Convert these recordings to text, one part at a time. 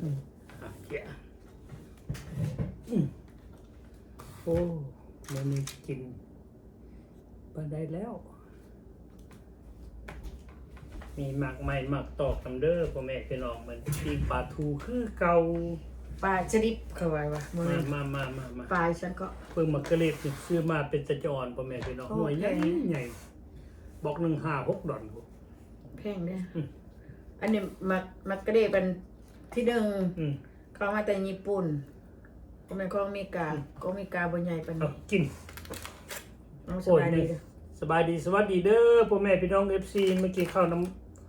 อืมอะเจ๊ะอืมโอ้มันมีกินไปได้แล้ว มีหมักใหม่หมักตอกกันเด้อพ่อแม่พี่น้องมันปีปลาทูคือเก่าปลาชนิดเขาไว้ว่ามืมาอมามามามาปลาฉันก็ เพิ่งมักกะเล็ดนี่ซื้อมาเป็นตะจอนพ่อแม่พี่น้องโอ้หน่วยใหญ่แพงใหญ่บอกหนึ่งห้าหกดอนแพงเนี่ยอืมอันนี้มักมักกระเดเป็น ที่หนึ่งอืมเขามาแต่ญี่ปุ่นก็เป็นของอเมริกาของอเมริกาบนใหญ่ปานเอานี้กิน น้องสโอ้ยบายดีนี่ สบายดีสวัสดีเด้อพ่อแม่พี่น้องเอฟซีเมื่อกี้เข้าน้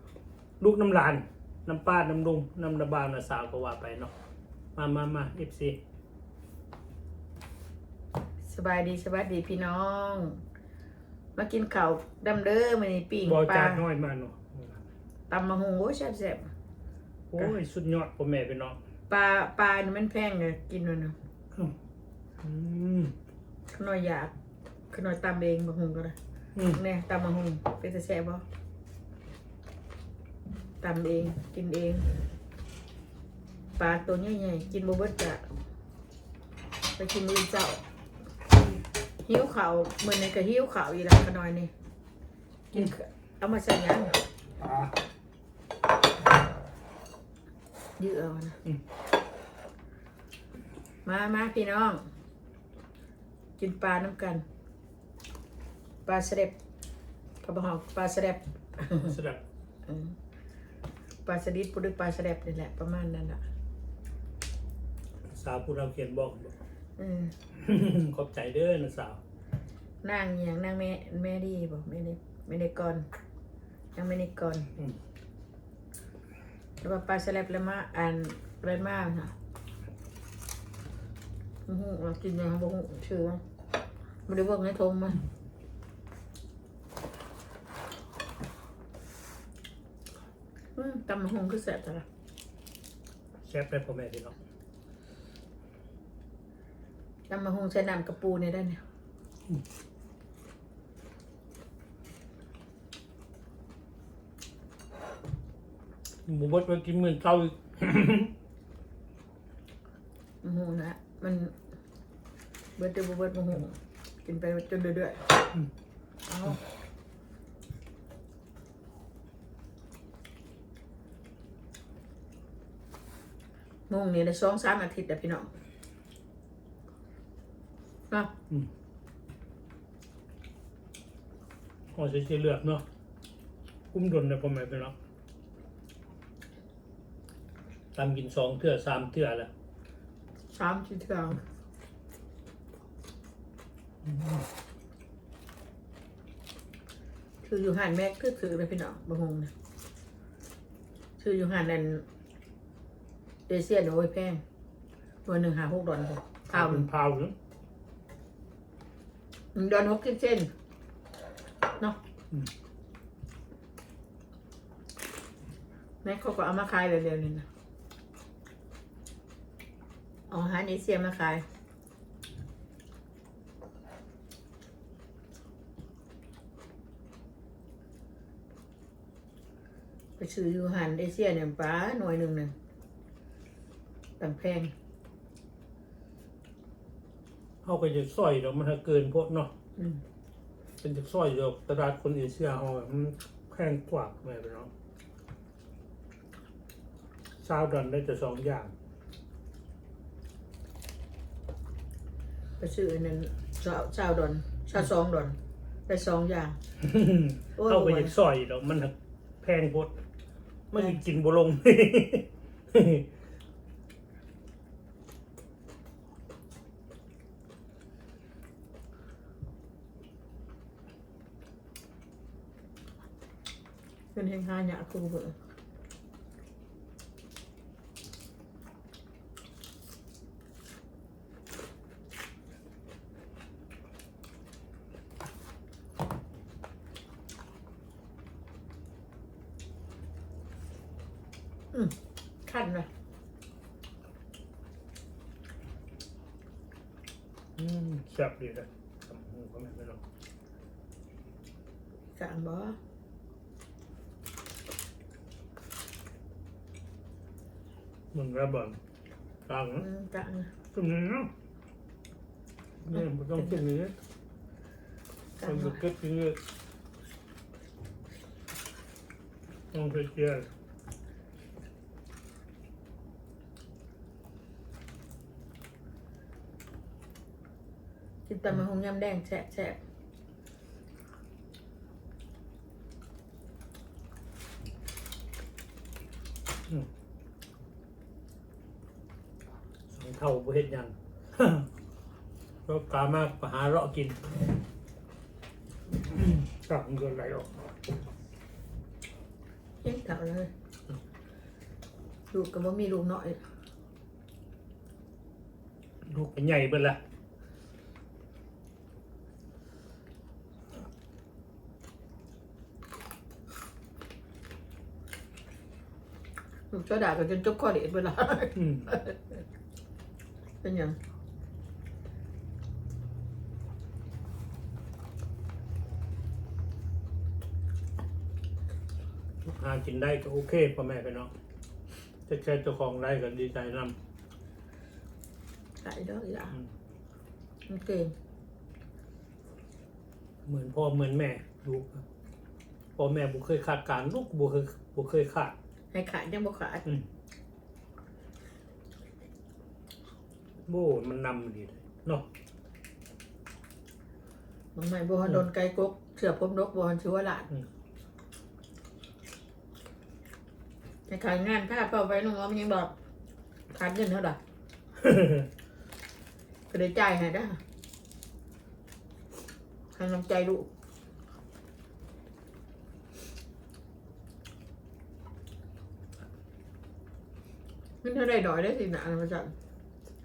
ำลูกน้ำหลาน น้ำป้าน้ำลุงน้ำนาบาวน้าสาวก็ว่าไปเนาะมามามาเอฟซีสบายดีสวัสดีพี่น้อง มากินข้าวดำเด้อมันนี่ปิ้งบอปลาจานน้อยมาเนาะตำมะฮุงโอ้ยแซ่บ โอ้ยสุดยอดพ่อแม่พี่น้องๆปลาปลานี่มันแพงเลยกินมันเนาะอืมขน้อยอยากขน้อยตำเองมะฮุงก็ได้อืมเนี่ยตำมะฮุงเป็นแต่แซ่บบ่ตำเองกินเองปลาตัวใหญ่ๆกินบ่เบิดจะไปกินมื้อเจ้าหิวข้าวมื้อนี้ก็หิวข้าวอีหลังขน้อยนี่กินข้าวเอามาใส่หยังอ่า ยื้อเอานะอืมมามาพี่น้อง กินปลาน้ำกัน ปลาสเด็บกระบอกปลาสเด็บสดับอืมปลาสลิดปุดึกปลาสเด็บนี่แหละประมาณนั้นอะ สาวผู้เราเขียนบอกอืมขอบใจเด้อนะสาว นางอหย่างนางแม่แม่ดีบอกแม่ได้แม่ได้ก่อนยังไม่ได้ก่อนอืม แล้วว่าปลาสเด็บแล้วมาอ่านอะไรมากค่ะบ่ฮู้ว่ากินยังบ่ฮู้ชื่อว่าบ่ได้เบิ่งในทงมาอืมตำมะฮงคือแซ่บจังล่ะแซ่บได้พ่อแม่พี่น้องตำมะฮงใส่น้ำกระปูเนี่ยได้เนี่ย หมูบดไปกินเหมือนเก่าอีกมะฮงนะมันเบิดเดือเบิดมะฮงกินไปจนเรื่อยๆเอามงนี่ได้สองสามอาทิตย์แล้วพี่น้องเนาะพอจะเลือกเนาะคุ้มดนเลยพ่อแม่พี่น้อง ตามกินสองเทื่อสามเทื่อแล้วสามชิ้นเท่าคืออยู่หันแม็กคือถือเลยพี่น้องบะฮงนะคืออยู่หันนั่นเอเชียนโอ้ยแพงตัวหนึ่งหาหกดอลลาร์เท่าหเป็นึ่นงพาวเนาะหนึ่งดอลหกสิบเซนเนาะแม็กเขาก็เอามาขายเร็วๆนี่นะ เอาอาหารเอเชียมาขายไปซื้ออยู่หันเอเชียเนี่ยป้าหน่วยหนึ่งเนี่ยต่างแพงเขาก็จะซอยเดี๋ยวมันถ้าเกินพวกเนาะอืมเป็นจะซอยเดี๋ยวตลาดคนเอเชียเอาอะมันแพงกว่าแม่พี่น้องซาวดันได้จะสองอย่าง ไปซื้ออันนั้นชาวชาวดอนชาวสองดอนได้สองอย่าง โอ้ย เขาก็จะซอยเดี๋ยวมันแพงพดมันสิกินบ่ลง เป็นเฮงห้าหยาคูเบอร์อืมขั้นเลย อืมแซ่บดีนะทำหูก็ไม่เป็นหรอก กลางบ่ มึงระเบิดกลางอืมจังตรงนี้เนาะนี่มันต้องตรงนี้ จั มั ง น ห จะ น่อย เก็บที่นี่ต้องไปเจีย กินตำมะฮงยำแดงแฉะแฉะ สอง เท่าบ่เฮ็ดหยัง ก็กามากไปหาเลาะกินกลับมันก็ไหลออกเฮ้ยเก่าเลยลูกก็บ่มีลูกน้อยลูกเป็นใหญ่เบิ่นละลูกเจ้าด่าก็จนจบข้อเด็ดเวลา อืม เป็นหยังหากินได้ก็โอเคพ่อแม่พี่น้องจะแค่เจ้าของได้ก็ดีใจนำใส่ดอกอีหล่ะอืมมันเก่งเหมือนพ่อเหมือนแม่ลูกครับพ่อแม่บุเคยขาดการลูกบุเคยบุเคยขาด ให้ขาดยังบ่ขาดอืม โบมันนำดีเลยเนาะบางไม่บ่ฮันโดนไก่กกเสือพมนกบ่ฮันชื่อว่าหลานอืมให้ขายงานผ้าเป่าไว้น้องอ้อมยังบอกขาดเงินเท่าไหร่ก็ได้จ่ายให้ได้อให้น้ำใจลูกเงินเท่าไรดอยได้สินะมาจัน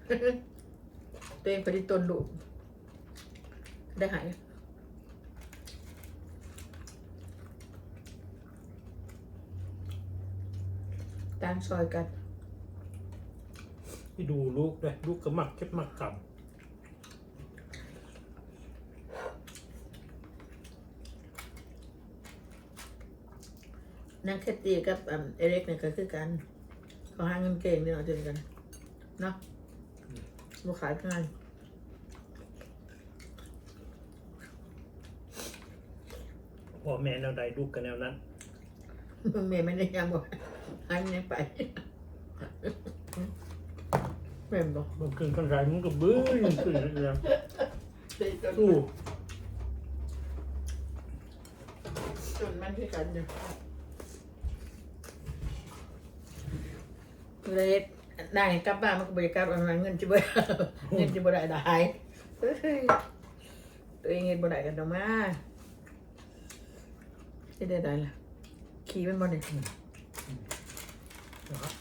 ตัวเองไปที่ตนลูกได้หายตามซอยกัน ที่ดูลูกเลยลูกก็มักเก็บมักกนักแคตตี้กับอ่ำเอเล็กเนี่ยก็คือกันเขาหาเงินเก่งเนี่ยเจอกันเนาะ ลูกขายงานำพ่อแม่แนวใดลูกกันแนวนั้นมึงเมย์ไม่ได้ยังบอกหาเงินไปเม่นบอกมันขึ้นกันไรมันก็เบื้อขึ้นเลยสู้จนมันคือกันอยู่เลย ได้กลับบ้านมันก็บริการประมาณเงินจิบเงินจิบได้ได้เฮ้ยตัวเองเงินบ่ได้กันดอกมาจะได้ได้ล่ะขี่มันบ่เนี่ยนะครับ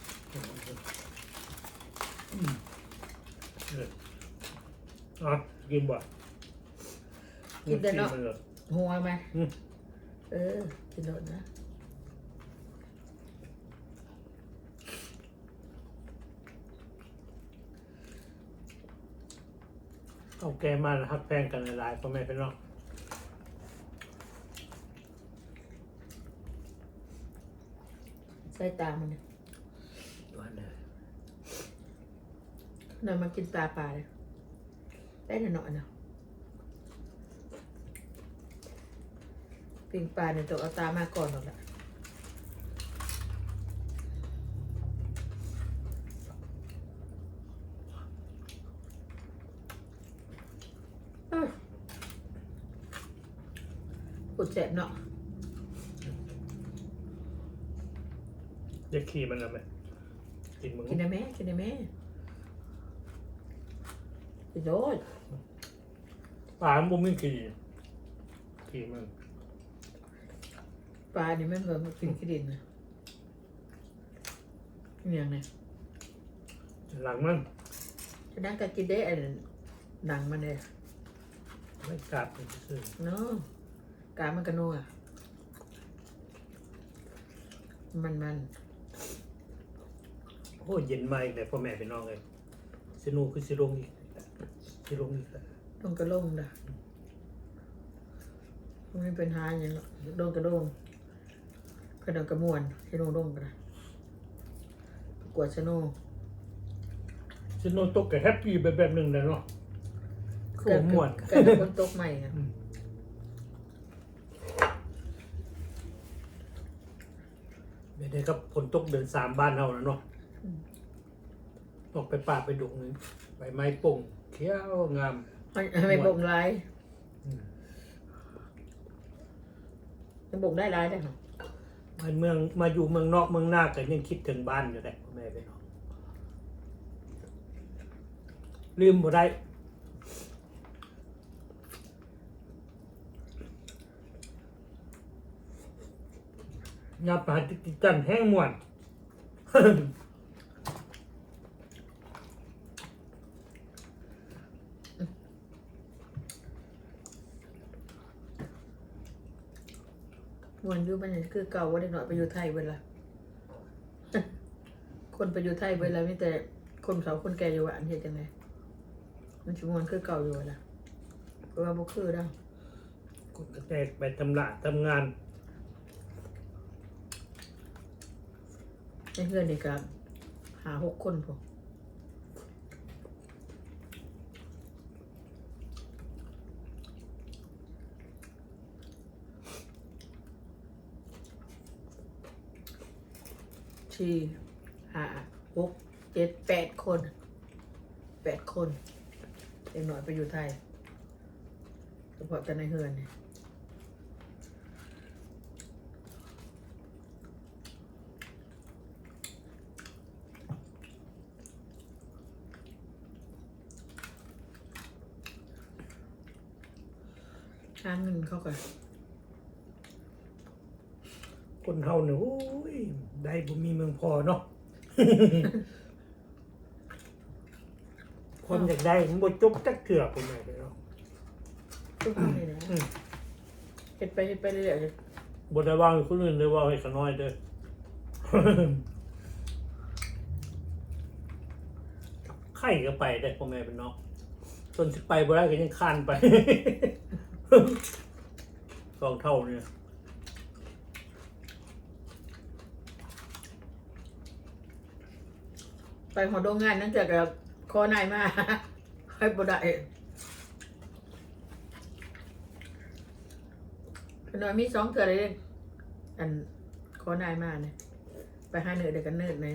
อืมเอออะกินบ่กินได้เนาะมัเลยหัวไหมอืมเออกินโดดนะ เอาแกมาหักแพงกันหลายๆพ่อแม่พี่น้องใส่ตามันเนี่ยวันเดียวนำมากินตาปลาเลยได้หน่อยๆเนาะปิงปลาเนี่ยต้องเอาตามาก่อนหรอกละเอ้ยปว ดแสบเนาะจะขี่มันเอาไหมกินมึงกินได้ไหมกินได้ไหมกินโดดปลามันบ่มีขี่ขี่มันปลานี่มันเหมือนมันกินขี้ดินนะอหย่างไงหลังมันฉะนั้นก็กินได้อันหนังมันเลยไม่กลับมันซื่อเนาะ กามันกระนัวมันมันโอ้ยเย็นมาอีกเลยพ่อแม่พี่น้องเลยสิโนูคือสิลงอีกสิลงอีกแล้วลงกระลงด่ะมันเป็นหาอย่างเนาะโดนกระโดงกระโดงกระมวนให้ลงลงกระกวดชะโนซิโนโตกก็แฮปปี้แบบแบบหนึ่งเลยเนาะคือว่าม่วนกันกับคนตกใหม่อะ อืม ไม่ได้กับฝนตกเดือนสามบ้านเราแล้วเนาะออกไปป่าไปดุงนึงใบไม้ป่งเขียวงามมันไม่บ่งร้ายอืมมันบ่งได้ร้ายได้เหรอมาเมืองมาอยู่เมืองนอกเมืองนาแต่ยังคิดถึงบ้านอยู่เลยพ่อแม่ไปเนาะลืมบ่ได้ ยับหาจิตจันแห้งม่วนมวนอยู่มันนี่คือเก่าว่าเด็กน้อยไปอยู่ไทยเวลาคนไปอยู่ไทยเวลามีแต่คนเขาคนแก่อยู่หวานเห็นจังไงมันชิมวนคือเก่าอยู่เวลาเพราะว่าบ่คือได้คนก็แตกไปทำละทำงาน ในเพื่อนนี่ก็หาหกคนพอสี่ห้าหกเจ็ดแปดคนแปดคนเด็กหน่อยไปอยู่ไทยเฉพาะแต่ในเฮือนเนี่ย ช้างหนึ่งเขาก็คนเฮาเนี่ยโอ้ย ได้บ่มีเมืองพอเนาะคนอยากได้มันบ่จบจักเถื่อผมเลยเนาะทุกคนเลยนะอืมเห็ดไปเห็ดไปเรื่อยบ่ได้ว่าให้คนอื่นได้ว่าให้ขาน้อยเด้อ ไข่ก็ไปได้พ่อแม่เป็นเนาะจนสิไปบ่ได้ก็ยังคานไป สองเท่าเนี่ยๆไปหัวโรงงานนั่นเจอกับคอนายมาให้บ่ได้เป็นน้อยมีสองเถื่อเลยเด้อันคอนายมาเนี่ยไปหาเนื้อเด็กกันเนื้อไหน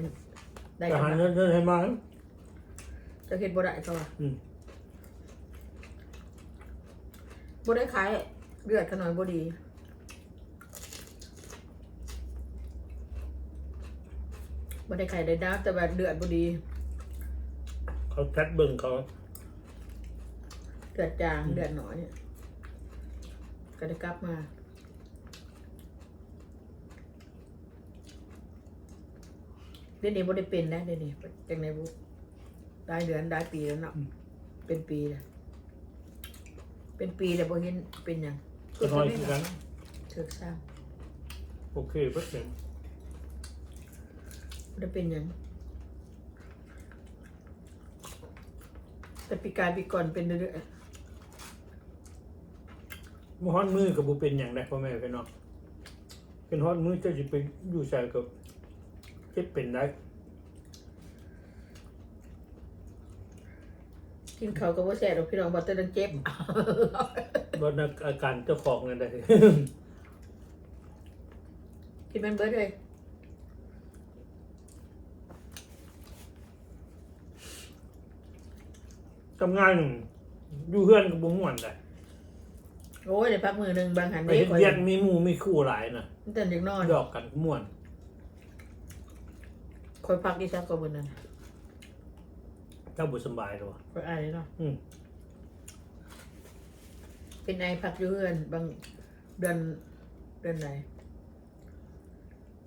ได้แต่กันหามาเงินเงินให้มา จะเห็ดบ่ได้เขาว่า อืม บ่ได้ขายเลือดขน่อยบ่ดีบ่ได้ขายได้ดาวแต่ว่าเลือดบ่ดีเขาแคทเบิ่งเขาเลือดจางเลือดน้อยเนี่ยก็ได้กลับมาเดี๋ยวนี้บ่ได้เป็นนะเดี๋ยวนี้จังไดบุได้เดือนได้ปีแล้วเนาะเป็นปีแล้ว เป็นปีแล้วบ่เห็นเป็นหยังก็น้อยคือกันเถิกสร้างโอเคเพิ่นเป็นบ่ได้เป็นหยังแต่ปีกายปีก่อนเป็นเรื่อยบ่ฮอดมือก็บ่เป็นหยังได้พ่อแม่พี่น้องเป็นฮอดมือเจ้าสิไปอยู่ใส่ก็เจ็บเป็นได้ กินข้าวก็บ่แซ่บดอกพี่น้องบ่แต่ดังเจ็บบ่นักอาการเจ้าของนั่นได้ กินแม่นเบิดเลยทำงานอยู่เฮือนก็บ่ม่วนได้โอ้ยได้พักมือหนึงบางหันไปนี้เฮ็ดข่อยเวียกมีหมู่มีคู่หลายน่ะมันแต่เด็กนอนดอกกันม่วนข่อยพักอีสักกว่ามื้อนั้นเจ้าบ่สำบายหรอวะข่อยอายเนาะอืมเป็นไอพักอยู่เฮือนบางเดือนเดือนไหน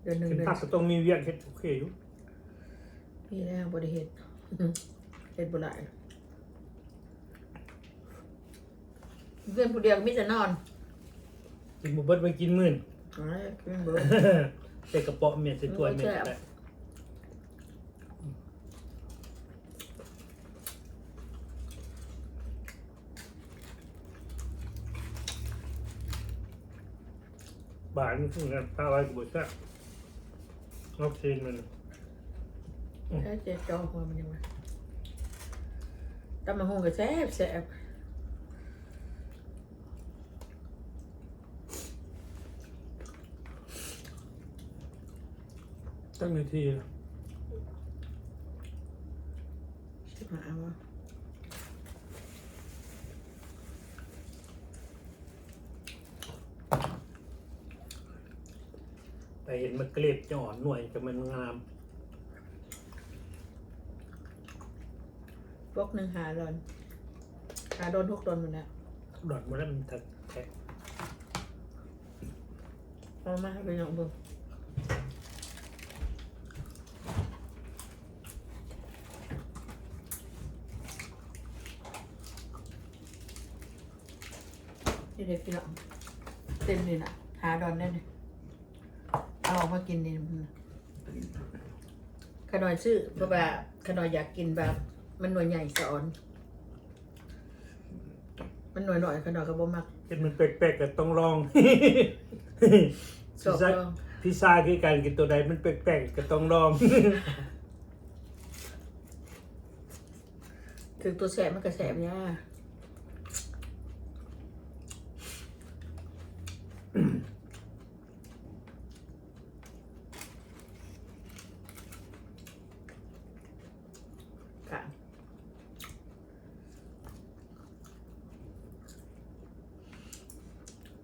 เดือนหนึ่งเป็นเดือนพักก็ต้องมีเวียกเฮ็ดโอเคอยู่นี่แหล้วบริเหตุเฮ็ดบ่ได้เพื่อนผู้เดียวก็มิจะนอนกินบ่เบิดไปกินมื้อนอ๋อกินเบิด ใส่กระเป๋อเมียใส่ถ้วยเมียโอ้ยแซ่บไบานคือกันพาไว้ก็บ่แซ่บเอาซีนมันแค่เจ็ดจอหัวมันยังไงตำมะฮงก็แซ่บแซ่บตั้งนาทีแล้วชิบหายวะ เห็นมันเกล็ดจะอ่อนหน่วยจะมันงามพวกหนึ่งหาดอนหาโดนทุกโดนหมดแล้วดอดมาแล้วมันแทะแทะเอามาให้ไปลองดูนี่เด็กพี่น้องเต็มเลยนะหาดอนได้เลยเอาออกมากินนี่มันขนอยซื้อเพราะว่าขนอยอยากกินแบบ มันหน่วยใหญ่สอน มันหน่วยหน่อยขนอยก็บ่มักเห็นมันแปลกๆก็ต้องลองสอบลอง พิซซ่าคือการกินตัวใดมันแปลกๆก็ต้องลอง ถึงตัวแสบมันก็แสบเนี่ย ค่ะ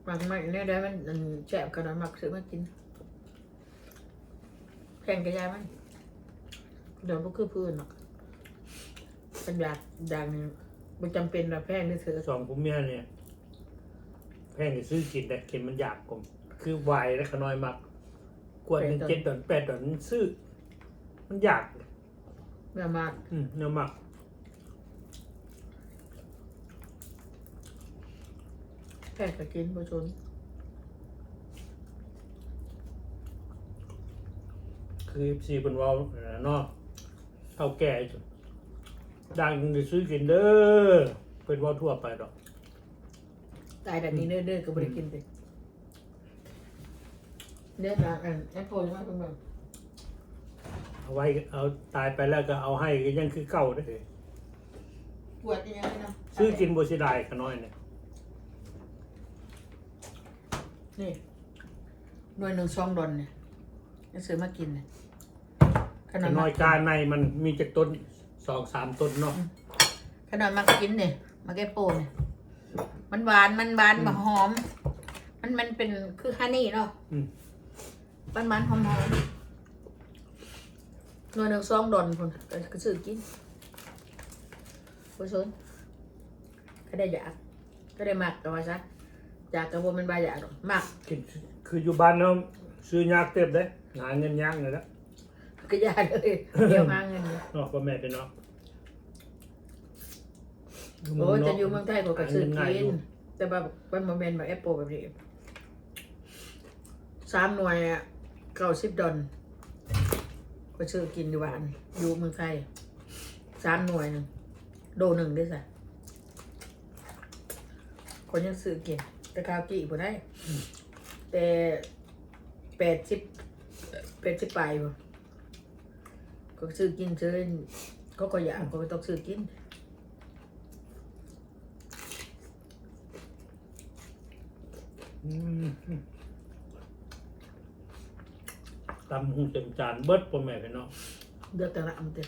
บางมันเนี่ยได้มันมันแสบขนาดมักซื้อมากินแพงกระยายมันเดี๋ยวพวกคือพื้นหรอกเป็นอยากอย่างหนึงมันจำเป็นเราแพงด้วยเถอะสองผมเมียเนี่ย แพงจะซื้อกินแต่กินมันอยากผมคือวายและขน้อยมากกวดหนึ่งเจ็ดดอนแปดดอนซื้อ มันอยาก เมื่อมากอืมเนื้อหมักแพงก็กินผู้ชนคือซีเป็นเวาเนาะเท่าแก่จุดดังจะซื้อกินเด้อเป็นเว่าทั่วไปดอก ตายแบบนี้เนื้อๆก็ไม่ได้กินเลยเนื้อต่างกันแอปเปิลมากเป็นแบบ เอาไว้เอาตายไปแล้วก็เอาให้ก็ยังคือเก่าได้อปวดยังไงนะซื้อกินบ่เสียดายขน้อยเนี่ยนี่หน่วยหนึ่งซองดอนเนี่ยจะซื้อมากินเนี่ยขขนาดน้มาอยกาในมันมีจากต้นสองสามต้นเนาะขนาดมากินเนี่ยมาแก้โปเนี่ยมันหวานมันหวานมาหอม มันมันเป็นคือฮันนี่เนาะอืมมันมันหอมหอมห น่วยหนึ่งซองดอนคนก็ซื้อกินผู้ชนก็ได้อยากก็ได้มักแต่ว่าซะอยากกับว่ามันบาอยากหรอกมักกินคืออยู่บ้านเนาะซื้อยากเต็มเด้หาเงินยากเลยละก็อยากเลยเดี๋ยวมาเงินเลยเนาะพ่อแม่เป็นเนาะโอ้ยจะอยู่เมืองไทยก็กระซื้อหาเงินง่ายกิอนยู่แต่แบบเป็นโมเมนต์แบบแอปเปิลแบบนี้สามหน่วยอะเก้าสิบดอล ก็ซื้อกินอยู่บ้านอยู่เมืองไทยสามหน่วยหนึ่งโดหนึ่งด้วยสิคนยังซื้อกิน แต่ข้าวกี่บ่ได้แต่แปดสิบแปดสิบไปบ่ก็ซื้อกินซื้อก็ก็อยากก็ต้องซื้อกินอืม ตำหูเต็มจานเบิดพ่อแม่เป็นเนาะเดือดแต่ละอันเต็ม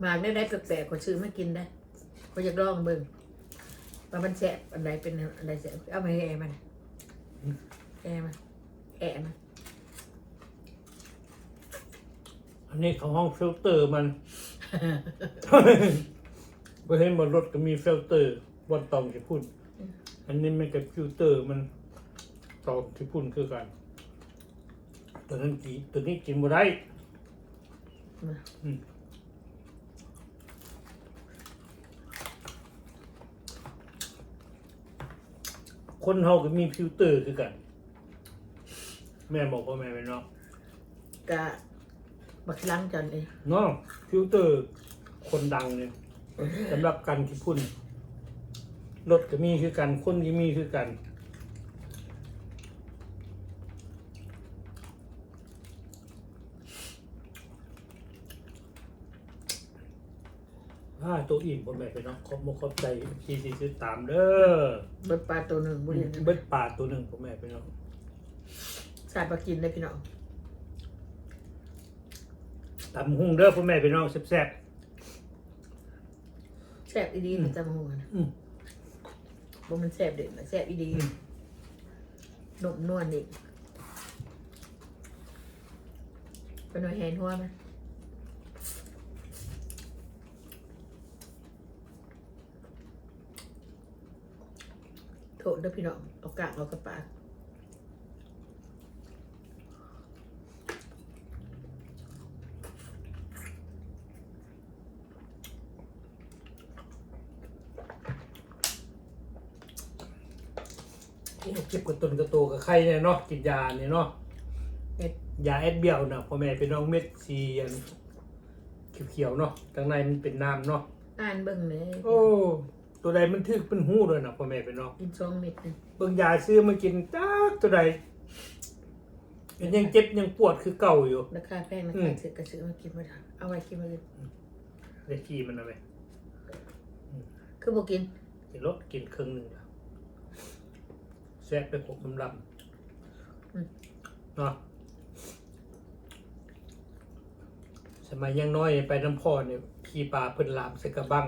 หมากได้ได้แปลกๆก็ซื้อมากินได้ก็อยากลองเบิ่งว่ามันแสบอันใดเป็นอันใดแสบเอามาให้แอร์มันแอร์มันแอร์มันอันนี้ของห้องฟิลเตอร์มันบ่เห็นบนรถก็มีฟิลเตอร์บนตองที่พุ่นอันนี้มันกับฟิลเตอร์มัน ตองที่พุ่นคือกัน ตัวนั้นกินตัวนี้กินบ่ได้มาคนเฮาก็มีฟิลเตอร์คือกัน แม่บอกว่าแม่เป็นเนาะกะบักลังจันเองเนาะฟิลเตอร์คนดังเนี่ยสำหรับกันที่พุ่นรถก็มีคือกัน คนก็มีคือกัน ผ้าตัวอิ่มพ่อแม่พี่น้องขอบมขอบใจที่ติดตามเด้อเบิดปลาตัวหนึ่งบุรีเบิดป่าตัวหนึ่งพ่อแม่พี่น้องสาดปลากินเลยพี่น้องตำหุ่งเด้อพ่อแม่พี่น้องแซ่บแซ่บอีดีมันจำหัวนะๆอืม บ่มันแซ่บเด็ดมันแซ่บอีดีอืมนุ่มนวลอีกเป็นหน่วยแหนหัวไหมโถเด้อพี่น้อง เอากากเอากระปากเก็บกับต้นกระโตกับไข่เนี่ยเนาะกินยาเนี่ยเนาะเอ็ดยาแอดเบียวนะพ่อแม่พี่น้องเม็ดสีอันเขียวๆเนาะข้างในมันเป็นน้ำเนาะอ่านเบิ่งเลย โอ้ ตัวใดมันทึกเป็นหู้ด้วยนะพ่อแม่พี่น้องกินสองเม็ดหนึงเบิ่งยาซื้อมากินจ้าตัวใดมันยังเจ็บยังปวดคือเก่าอยู่ ราคาแพงราอืคามซื้อกระซื้อมากินมาทำเอาไว้กินมาเลยได้ขี้มันเอาไหมคือบอกกินกินรถกินครึ่งหนึ่งแล้วแซ่บไปหกลำลอืมำเนาะสมัยยังน้อยไปน้ำพ่อเนี่ยขี่ปลาเพิ่นลามใส่กระบัง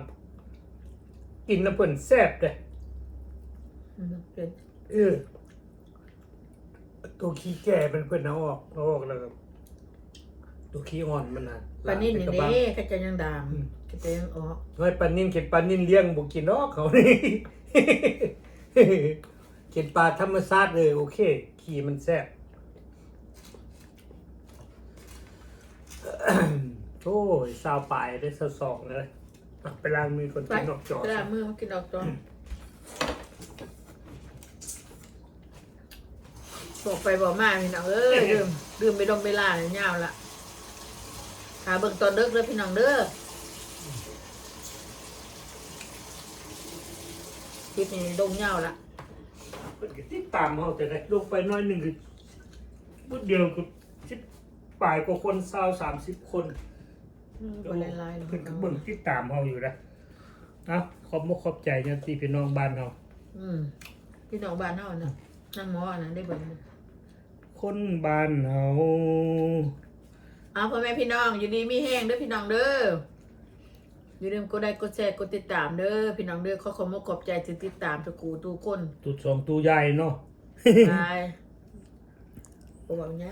กินน้ำเพิ่นแซ่บเลยอืมเป็นเออตัวขี้แก่มันเพิ่นเอาออกเอาออกแล้วก็ตัวขี้อ่อนมันน่ะปลานิ่นลนี่มใกระเด้บังก็จะยังดามอืมก็จะยังออกน้อยปลานิ่นเข็นปลานิ่นเลี้ยงบุกินนอกเขานี่เข็นปลาธรรมชาติเลยโอเค ขี่มันแซ่บโอ้ยสาวปลายได้สาวสองเลย อะไปล้างมือคนไปกินนอกจอกระดาษมือมากินดอกจอบอกไปบอกมาพี่น้องเอ้ยดื่มดื่มไปดมเวลาเนี่ยยาวละขาเบิ่งตอนเด้อเด้อพี่น้องเด้อคลิปนี้ดงยาวละเพิ่นก็ติดตามเขาแต่ได้ลงไปน้อยหนึ่งคือพุดเดียวคือสิบปลายกว่าคนสาวสามสิบคน คนลายๆเพิ่นก็เบิ่งติดตามเขาอยู่นะเอ้าขอบมกขอบใจเนี่ยที่พี่น้องบ้านเขาอืมพี่น้องบ้านเฮาน่ะนั่งหมออันนั้นได้เบิ่งคนบ้านเฮาเอาพ่อแม่พี่น้องอยู่ดีมีแห้งเด้อพี่น้องเด้ออย่าลืมกดไลค์กดแชร์กดติดตามเด้อพี่น้องเด้อขอขอบคุณขอบใจที่ติดตามทุกกูทุกคนตุดสองตูใหญ่เนาะบายบอกว่าอย่างนี้